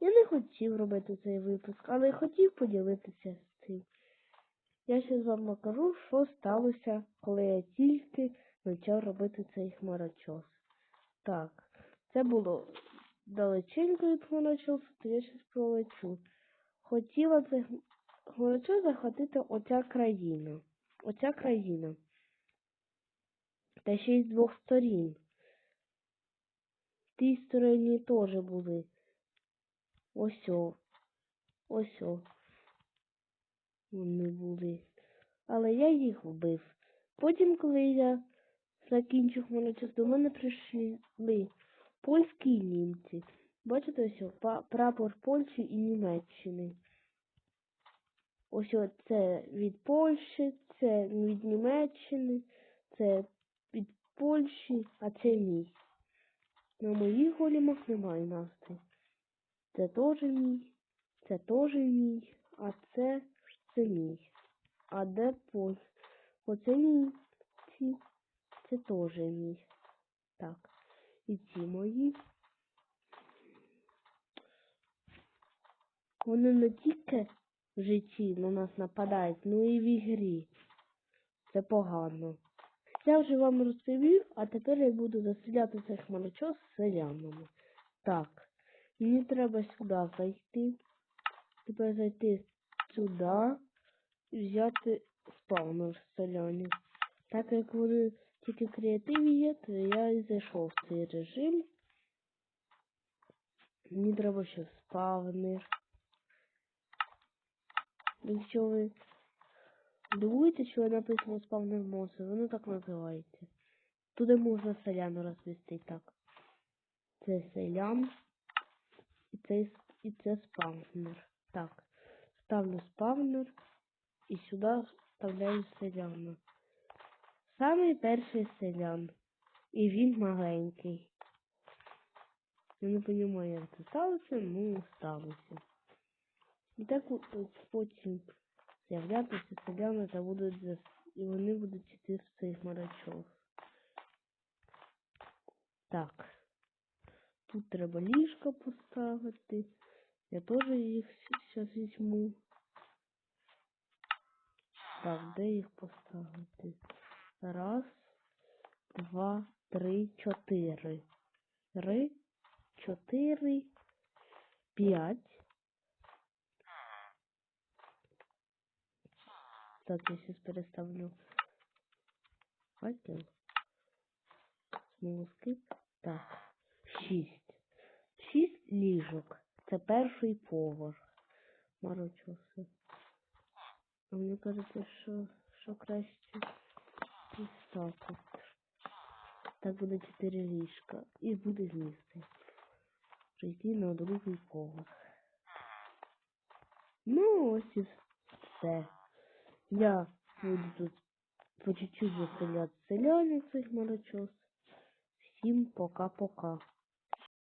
Я не хотів робити цей випуск, але хотів поділитися з цим. Я ще вам покажу, що сталося, коли я тільки почав робити цей хмарочос. Так, це було далеченько від хмарочосу, то я щось пролечу. Хотіла це хм- хмарочос захватити оця країна. Оця країна. Та ще й з двох сторін. В тій стороні теж були. Ось о. Ось о. Вони були. Але я їх вбив. Потім, коли я закінчив хмарочос, до мене прийшли польські і німці. Бачите, ось прапор Польщі і Німеччини. Ось це від Польщі, це від Німеччини, це від Польщі, а це мій. На моїх голімах немає настрій. Це теж мій, це теж мій, а це це мій. А де Поль? Оце мій, ці, це теж мій. Так. І ці мої. Вони не тільки в житті на нас нападають, ну і в ігрі. Це погано. Я вже вам розповів, а тепер я буду заселяти цей хмарочос з селянами. Так, мені треба сюди зайти. Тепер зайти сюди і взяти спаунер з селянів. Так як вони тільки креативі є, то я і зайшов в цей режим. Мені треба ще спавнер. Якщо ви дивуєте, що написано спавнер моси, воно так називається. Туди можна селяну розвести так. Це селян це, і це спавнер. Так. Ставлю спавнер і сюди вставляю селяна. Самий перший селян. І він маленький. Я не розумію, як це сталося, ну сталося. І так от от потім з'являтися селяни та будуть зас... і вони будуть йти в цей хмарочок. Так. Тут треба ліжко поставити. Я теж їх зараз візьму. Так, де їх поставити? Раз, два, три, чотири. Три, чотири, п'ять. Так, я сейчас переставлю факел. Смолоскип. Так, шість. Шість ліжок. Це перший поверх. Марочоси. А мені кажеться, що, що краще ось так. Так буде чотири ліжка. І буде змісти. Прийти на другий поверх. Ну, ось і все. Я буду тут по чуть-чуть заселяти селянів цих марочос. Всім пока-пока.